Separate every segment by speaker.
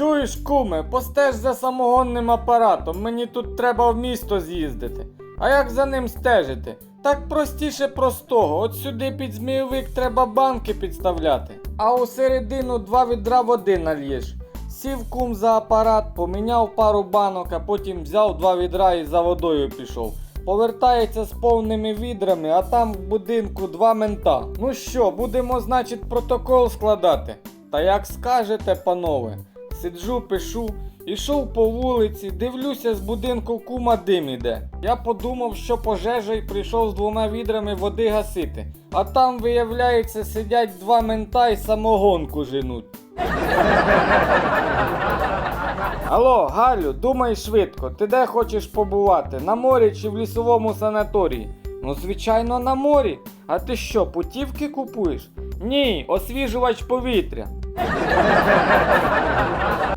Speaker 1: Чуєш, куме, постеж за самогонним апаратом, мені тут треба в місто з'їздити. А як за ним стежити? Так простіше простого. От сюди під змійовик треба банки підставляти. А у середину два відра води нальєш. Сів кум за апарат, поміняв пару банок, а потім взяв два відра і за водою пішов. Повертається з повними відрами, а там в будинку два мента. Ну що, будемо, значить, протокол складати? Та як скажете, панове. Сиджу, пишу, ішов по вулиці, дивлюся, з будинку кума дим іде. Я подумав, що пожежа й прийшов з двома відрами води гасити. А там, виявляється, сидять два мента і самогонку женуть. Алло, Галю, думай швидко, ти де хочеш побувати? На морі чи в лісовому санаторії? Ну, звичайно, на морі. А ти що, путівки купуєш? Ні, освіжувач повітря.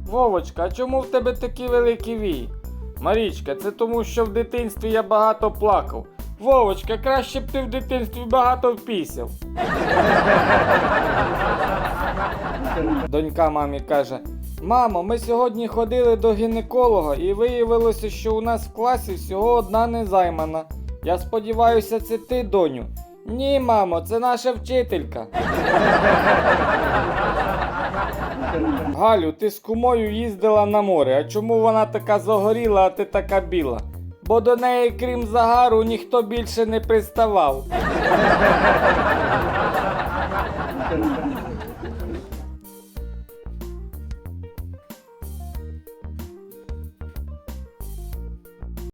Speaker 1: Вовочка, а чому в тебе такі великі вії? Марічка, це тому, що в дитинстві я багато плакав. Вовочка, краще б ти в дитинстві багато впісяв. Донька мамі каже: Мамо, ми сьогодні ходили до гінеколога і виявилося, що у нас в класі всього одна незаймана. Я сподіваюся, це ти, доню. Ні, мамо, це наша вчителька. Галю, ти з кумою їздила на море, а чому вона така загоріла, а ти така біла? Бо до неї, крім загару, ніхто більше не приставав.